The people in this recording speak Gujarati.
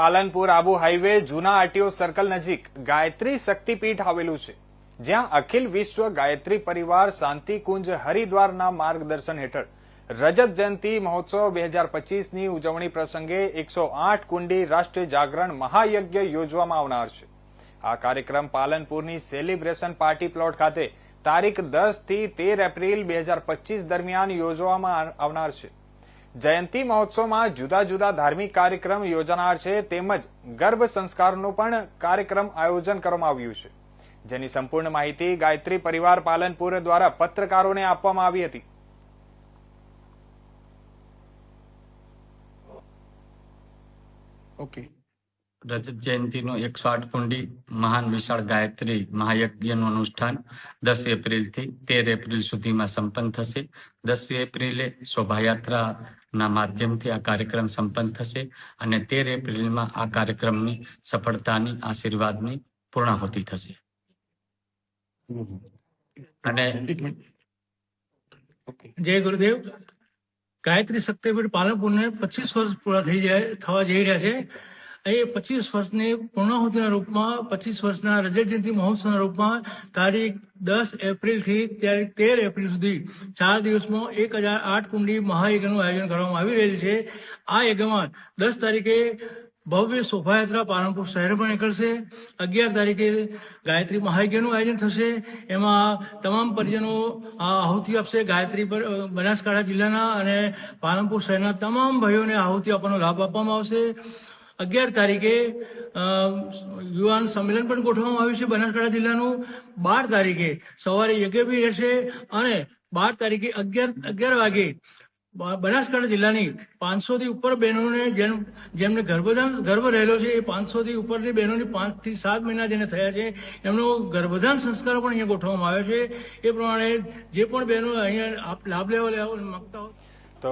પાલનપુર આબુ હાઈવે જૂના આરટીઓ સર્કલ નજીક ગાયત્રી શક્તિપીઠ આવેલું છે. જ્યાં અખિલ વિશ્વ ગાયત્રી પરિવાર શાંતિકુંજ હરિદ્વારના માર્ગદર્શન હેઠળ રજત જયંતિ મહોત્સવ બે હજાર પચીસની ઉજવણી પ્રસંગે એકસો આઠ કુંડી રાષ્ટ્રીય જાગરણ મહાયજ્ઞ યોજવામાં આવનાર છે. આ કાર્યક્રમ પાલનપુરની સેલિબ્રેશન પાર્ટી પ્લોટ ખાતે તારીખ દસથી તેર એપ્રિલ બે હજાર પચીસ દરમિયાન યોજવામાં આવનાર છે. જયંતિ મહોત્સવમાં જુદા જુદા ધાર્મિક કાર્યક્રમ યોજાનાર છે તેમજ ગર્ભ સંસ્કારનું પણ કાર્યક્રમ આયોજન કરવામાં આવ્યું છે. જેની સંપૂર્ણ માહિતી ગાયત્રી પરિવાર પાલનપુર દ્વારા પત્રકારોને આપવામાં આવી હતી. ઓકે. રજત જયંતિનો એકસો આઠ કુંડી મહાન વિશાળ ગાયત્રી મહાયજ્ઞનું અનુષ્ઠાન દસ એપ્રિલથી તેર એપ્રિલ સુધીમાં સંપન્ન થશે. દસ એપ્રિલે શોભાયાત્રાના માધ્યમથી આ કાર્યક્રમ સંપન્ન થશે અને તેર એપ્રિલમાં આ કાર્યક્રમની સફળતાની આશીર્વાદની પૂર્ણાહુતિ થશે. અને એક મિનિટ. ઓકે જય ગુરુદેવ. ગાયત્રી શક્તિપીઠ પાલનપુરને પચીસ વર્ષ પૂરા થઈ જાય થવા જઈ રહ્યા છે. એ પચીસ વર્ષની પૂર્ણાહુતિના રૂપમાં, પચીસ વર્ષના રજત જયંતિ મહોત્સવના રૂપમાં તારીખ દસ એપ્રિલથી તારીખ તેર એપ્રિલ સુધી ચાર દિવસમાં એક હજાર આઠ કુંડી મહાયજ્ઞનું આયોજન કરવામાં આવી રહેલ છે. આ યજ્ઞમાં દસ તારીખે ભવ્ય શોભાયાત્રા પાલનપુર શહેરમાં નીકળશે, અગિયાર તારીખે ગાયત્રી મહાયજ્ઞનું આયોજન થશે. એમાં તમામ પરિજનો આહુતિ આપશે. ગાયત્રી પર બનાસકાંઠા જિલ્લાના અને પાલનપુર શહેરના તમામ ભાઈઓને આહુતિ આપવાનો લાભ આપવામાં આવશે. અગિયાર તારીખે યુવાન સંમેલન પણ ગોઠવવામાં આવ્યું છે બનાસકાંઠા જિલ્લાનું. બાર તારીખે સવારે યજ્ઞ બી રહેશે અને બાર તારીખે અગિયાર અગિયાર વાગે બનાસકાંઠા જિલ્લાની પાંચસો થી ઉપર બહેનોને જેમ, જેમને ગર્ભધાન, ગર્ભ રહેલો છે એ પાંચસો થી ઉપરની બહેનોની પાંચથી સાત મહિના જેને થયા છે, એમનો ગર્ભધાન સંસ્કાર પણ અહીંયા ગોઠવવામાં આવ્યો છે. એ પ્રમાણે જે પણ બહેનો અહીંયા લાભ લેવા લેવા માંગતા હોય તો